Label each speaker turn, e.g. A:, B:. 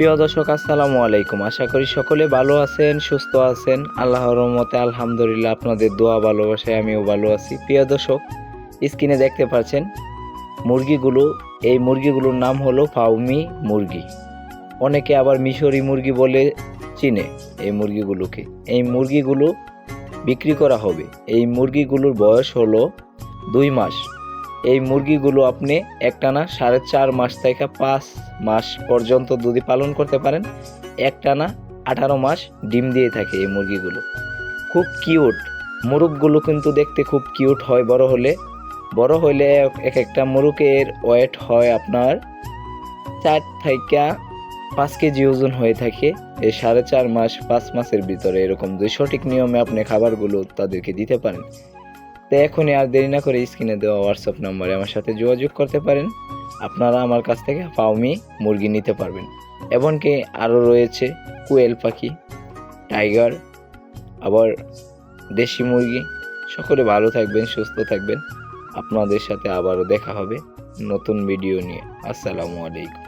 A: প্রিয় দর্শক, আসসালামু আলাইকুম। আশা করি সকলে ভালো আছেন, সুস্থ আছেন। আল্লাহর রহমতে আলহামদুলিল্লাহ আপনাদের দোয়া, ভালোবাসায় আমিও ভালো আছি। প্রিয় দর্শক, স্ক্রিনে দেখতে পাচ্ছেন মুরগিগুলো। এই মুরগিগুলোর নাম হলো ফাউমি মুরগি। অনেকে আবার মিশরি মুরগি বলে চিনে এই মুরগিগুলোকে। এই মুরগিগুলো বিক্রি করা হবে। এই মুরগিগুলোর বয়স হলো দুই মাস। এই মুরগিগুলো আপনি একটানা সাড়ে চার মাস থেকে পাঁচ মাস পর্যন্ত যদি পালন করতে পারেন। একটানা আঠারো মাস ডিম দিয়ে থাকে এই মুরগিগুলো। খুব কিউট মুরগগুলো কিন্তু দেখতে খুব কিউট হয়, বড় হলে। বড় হলে এক একটা মুরগের ওয়েট হয় আপনার চার থেকে পাঁচ কেজি ওজন হয়ে থাকে। এই সাড়ে চার মাস, পাঁচ মাসের ভিতরে এরকম যদি সঠিক নিয়মে আপনি খাবারগুলো তাদেরকে দিতে পারেন। তো এখনই আর দেরি না করে স্ক্রিনে দেওয়া হোয়াটসঅ্যাপ নম্বরে আমার সাথে যোগাযোগ করতে পারেন। আপনারা আমার কাছ থেকে ফাউমি মুরগি নিতে পারবেন। এমনকি আরও রয়েছে কুয়েল পাখি, টাইগার, আবার দেশি মুরগি। সকলে ভালো থাকবেন, সুস্থ থাকবেন। আপনাদের সাথে আবারও দেখা হবে নতুন ভিডিও নিয়ে। আসসালামু আলাইকুম।